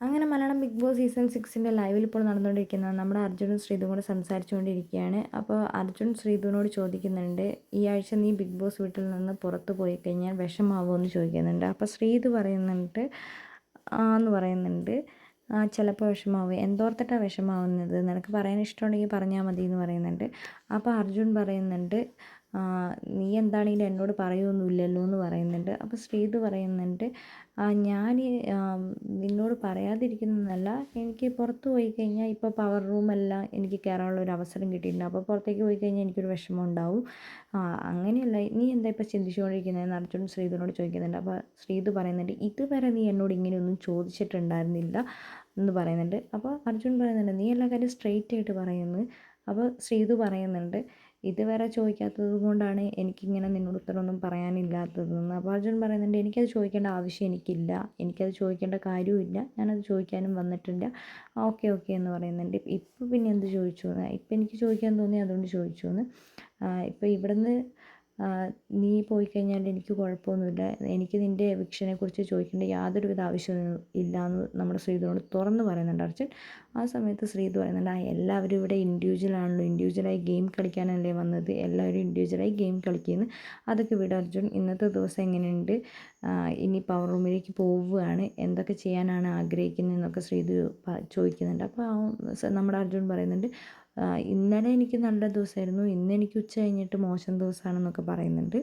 അങ്ങനെ Malayalam Bigg Boss season സിക്സിന്റെ ലൈവിൽ ഇപ്പോൾ നടന്നുകൊണ്ടിരിക്കുന്ന നമ്മുടെ അർജുനും ശ്രീതും കൂടെ സംസാരിച്ചുകൊണ്ടിരിക്കുകയാണ്. അപ്പോൾ അർജുൻ ശ്രീതുവിനോട് ചോദിക്കുന്നുണ്ട് ഈ ആഴ്ച നീ ബിഗ് ബോസ് വീട്ടിൽ നിന്ന് പുറത്തു പോയി കഴിഞ്ഞാൽ വിഷമാവുമോ എന്ന് ചോദിക്കുന്നുണ്ട്. അപ്പോൾ ശ്രീതു പറയുന്നുണ്ട് എന്ന് പറയുന്നുണ്ട് ചിലപ്പോൾ വിഷമാവും. എന്തോർത്തിട്ടാണ് വിഷമാവുന്നത്? നിനക്ക് പറയാൻ ഇഷ്ടമുണ്ടെങ്കിൽ പറഞ്ഞാൽ മതി എന്ന് പറയുന്നുണ്ട്. അപ്പോൾ അർജുൻ പറയുന്നുണ്ട് നീ എന്താണെങ്കിലും എന്നോട് പറയുമൊന്നുമില്ലല്ലോ എന്ന് പറയുന്നുണ്ട് അപ്പോൾ ശ്രീത് പറയുന്നുണ്ട് ഞാൻ നിന്നോട് പറയാതിരിക്കുന്നതല്ല. എനിക്ക് പുറത്ത് പോയി കഴിഞ്ഞാൽ ഇപ്പോൾ പവർ റൂമെല്ലാം എനിക്ക് കയറാനുള്ള ഒരു അവസരം കിട്ടിയിട്ടുണ്ട്. അപ്പോൾ പുറത്തേക്ക് പോയി കഴിഞ്ഞാൽ എനിക്കൊരു വിഷമം ഉണ്ടാവും. അങ്ങനെയല്ല. നീ എന്താ ഇപ്പോൾ ചിന്തിച്ചുകൊണ്ടിരിക്കുന്നതെന്ന് അർജുൻ ശ്രീധുവിനോട് ചോദിക്കുന്നുണ്ട്. അപ്പോൾ ശ്രീത് പറയുന്നുണ്ട് ഇതുവരെ നീ എന്നോട് ഇങ്ങനെയൊന്നും ചോദിച്ചിട്ടുണ്ടായിരുന്നില്ല എന്ന് പറയുന്നുണ്ട്. അപ്പോൾ അർജുൻ പറയുന്നുണ്ട് നീ എല്ലാ കാര്യം സ്ട്രെയിറ്റ് ആയിട്ട് പറയുന്നു. അപ്പോൾ ശ്രീധു പറയുന്നുണ്ട് ഇതുവരെ ചോദിക്കാത്തത് കൊണ്ടാണ് എനിക്കിങ്ങനെ നിന്നോട് ഉത്തരമൊന്നും പറയാനില്ലാത്തതെന്ന്. അപ്പോൾ അർജുൻ പറയുന്നുണ്ട് എനിക്കത് ചോദിക്കേണ്ട ആവശ്യം എനിക്കില്ല. എനിക്കത് ചോദിക്കേണ്ട കാര്യവുമില്ല. ഞാനത് ചോദിക്കാനും വന്നിട്ടില്ല. ഓക്കെ ഓക്കെ എന്ന് പറയുന്നുണ്ട്. ഇപ്പോൾ പിന്നെ എന്ത് ചോദിച്ചു എന്ന്? ഇപ്പം എനിക്ക് ചോദിക്കാൻ തോന്നി അതുകൊണ്ട് ചോദിച്ചു എന്ന്. ഇപ്പോൾ ഇവിടുന്ന് നീ പോയി കഴിഞ്ഞാൽ എനിക്ക് കുഴപ്പമൊന്നുമില്ല. എനിക്ക് നിന്റെ എവിക്ഷനെ കുറിച്ച് ചോദിക്കേണ്ട യാതൊരുവിധ ആവശ്യവും ഇല്ല എന്ന് നമ്മുടെ ശ്രീധുവിനോട് തുറന്ന് പറയുന്നുണ്ട് അർജുൻ ആ സമയത്ത് ശ്രീധു പറയുന്നുണ്ട് ആ എല്ലാവരും ഇവിടെ ഇൻഡിവിജ്വലാണല്ലോ ഇൻഡിവിജ്വലായി ഗെയിം കളിക്കാനല്ലേ വന്നത്. എല്ലാവരും ഇൻഡിവിജ്വലായി ഗെയിം കളിക്കുന്നു. അതൊക്കെ വിട അർജുൻ. ഇന്നത്തെ ദിവസം എങ്ങനെയുണ്ട്? ഇനി പവർ റൂമിലേക്ക് പോവുകയാണ്. എന്തൊക്കെ ചെയ്യാനാണ് ആഗ്രഹിക്കുന്നത് എന്നൊക്കെ ശ്രീധു ചോദിക്കുന്നുണ്ട്. അപ്പോൾ നമ്മുടെ അർജുൻ പറയുന്നുണ്ട് ഇന്നലെ എനിക്ക് നല്ല ദിവസമായിരുന്നു ഇന്ന് എനിക്ക് ഉച്ച കഴിഞ്ഞിട്ട് മോശം ദിവസമാണെന്നൊക്കെ പറയുന്നുണ്ട്.